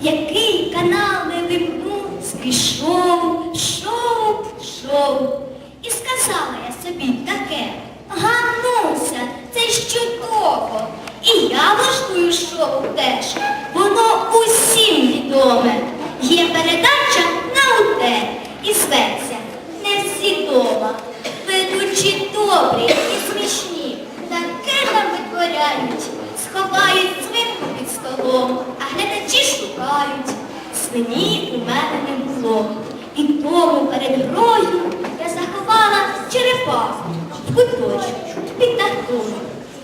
який канал не вимкну, спішов, шов, шов. І сказала я собі таке, гануся, це ж чудово. І я влаштую шоу теж, воно усім відоме. Є передача на УТ і зветься не всі дома. Ведучі добрі і смішні, таке нам витворяють, сховають свинку під столом, а глядачі шукають. Свині у мене не було. І тому перед грою я заховала черепаху в куточку під дахом.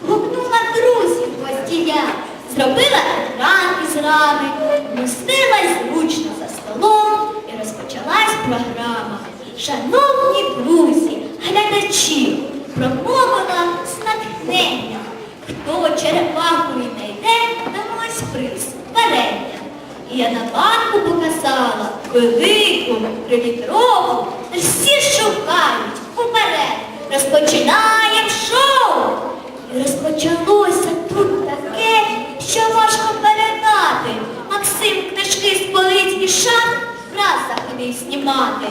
Гукнула друзів гостія, зробила екран із рами, вмістилась зручно за столом і розпочалась програма. Шановні друзі, глядачі, промовила я на банку показала велику, трилітрову, всі шукають уперед. Розпочинаємо шоу. І розпочалося тут таке, що важко передати. Максим книжки з полиць і шат раз заходив знімати.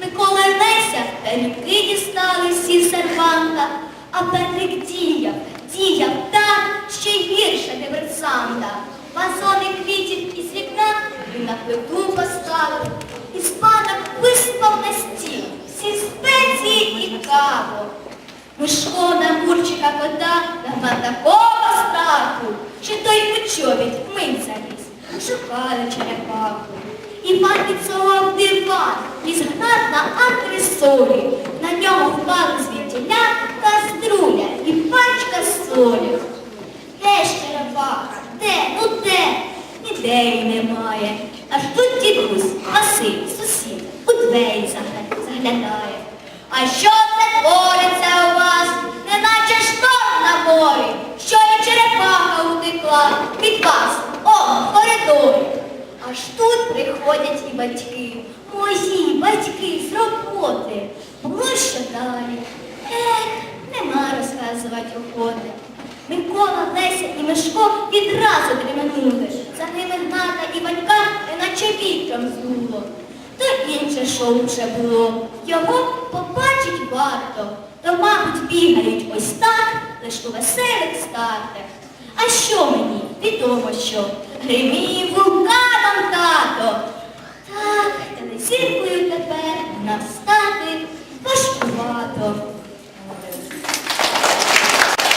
Микола і Леся тарілки дістали всі серванта, а Петрик діяв, діяв так, ще гірше диверсанта. Вазони квітів із вікна він на плиту поставив, і спадок висипав на стіл всі спеції і каву. Мишко на мурчика кота давав такого страху, що той у чобіт заліз, шукали черепаху. Іван відсовав диван і згнав на антресолі. На ньому впали звідтіля каструля і пачка солі. Її немає. Аж тут дідусь, Василь, сусід, у двері заглядає. А що це твориться у вас? Неначе шторм на морі, що і черепаха утекла від вас, о, коридорі. Аж тут приходять і батьки, мої батьки з роботи. Було що далі? Ех, нема розказувати охоти. Микола, Леся і Мишко відразу дременули. За ними Ната і Ванька, неначе вітром здуло. То інше шоу вже було. Його побачить варто. То, мабуть, бігають ось так, лиш у веселих стартах. А що мені? Відомо що. Гримів вулканом тато. Так, телезіркою